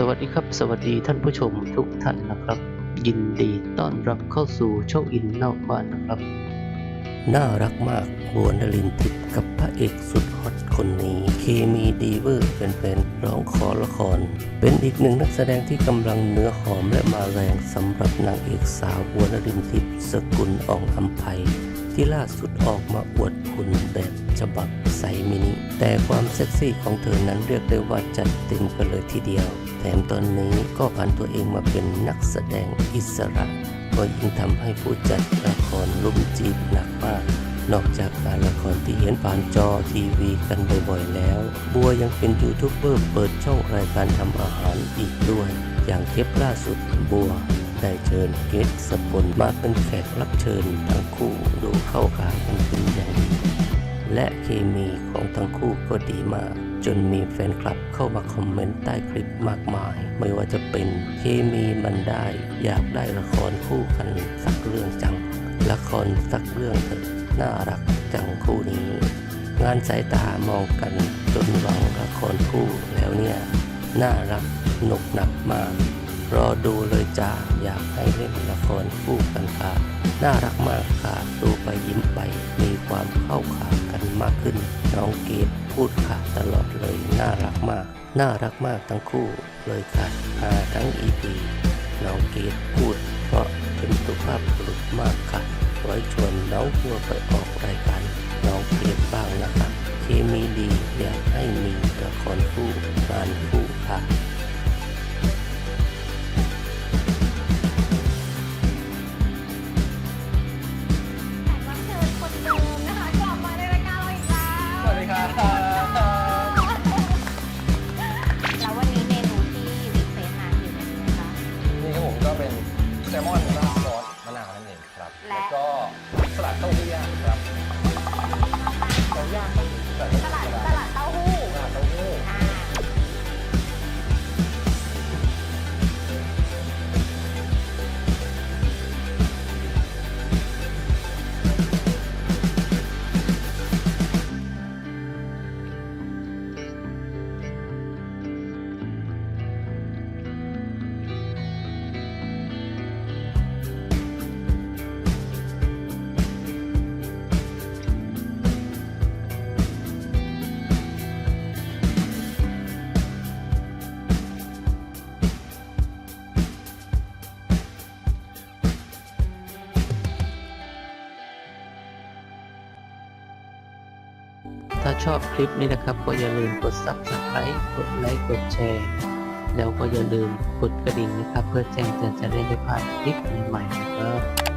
สวัสดีครับ สวัสดีท่านผู้ชมทุกท่านนะครับ ยินดีต้อนรับเข้าสู่โช่องอินนอกบ้านนะครับ น่ารักมากบัวนลินทิพย์กับพระเอกสุดฮอตคนนี้ เคมีดีเวอร์เป็นแฟนร้องขอละคร เป็นอีกหนึ่งนักแสดงที่กำลังเนื้อหอมและมาแรงสำหรับนางเอกสาวบัวนลินทิพย์สกุลอ่องอัมภัยที่ล่าสุดออกมาอวดหุ่นแบบฉบับไซส์มินิ แต่ความเซ็กซี่ของเธอนั้นเรียกได้ว่าจัดเต็มกันเลยทีเดียว แถมตอนนี้ก็ผ่านตัวเองมาเป็นนักแสดงอิสระ ก็ยิ่งทำให้ผู้จัดละครลุ่มจีบหนักมากนอกจากการละครที่เห็นผ่านจอทีวีกันบ่อยๆแล้ว บัวยังเป็นยูทูบเบอร์เปิดช่องรายการทำอาหารอีกด้วย อย่างเทปล่าสุดบัว ได้เชิญเกตสปนมาเป็นแขกรับเชิญทั้งคู่ดูเข้าขากันเป็นอย่างดีและเคมีของทั้งคู่ก็ดีมาก จนมีแฟนคลับเข้ามาคอมเมนต์ใต้คลิปมากมาย ไม่ว่าจะเป็นเคมีมันได้ อยากได้ละครคู่กันสักเรื่องจัง ละครสักเรื่องเถอะน่ารักจังคู่นี้ งานสายตามองกันจนหวังละครคู่แล้วเนี่ย น่ารักหนุกหนักมาก รอดูเลยจ้าอยากให้เล่นละครคู่กันค่ะ น่ารักมากค่ะ ดูไปยิ้มไป มีความเข้าขากันมากขึ้น น้องเกดพูดค่ะตลอดเลย น่ารักมาก น่ารักมากทั้งคู่เลยค่ะหาทั้งอีพีน้องเกดพูด เพราะเป็นสุภาพบุรุษมากค่ะไว้ชวนน้องพัวไปออกรายการน้องเกดบ้างนะคะเคมีดีอยากให้มีละครคู่งานคู่ค่ะ แซลมอนราดซอสมะนาวนั่นเองครับ และ แล้วก็สลัดเต้าหู้ย่างครับเต้าย่างครับสลัดสลัดสลัด ถ้าชอบคลิปนี้นะครับ ก็อย่าลืมกด subscribe กดไลค์ กดแชร์ แล้วก็อย่าลืมกดกระดิ่งนะครับ เพื่อแจ้งเตือนจะได้ไม่พลาดคลิปใหม่ๆนะครับ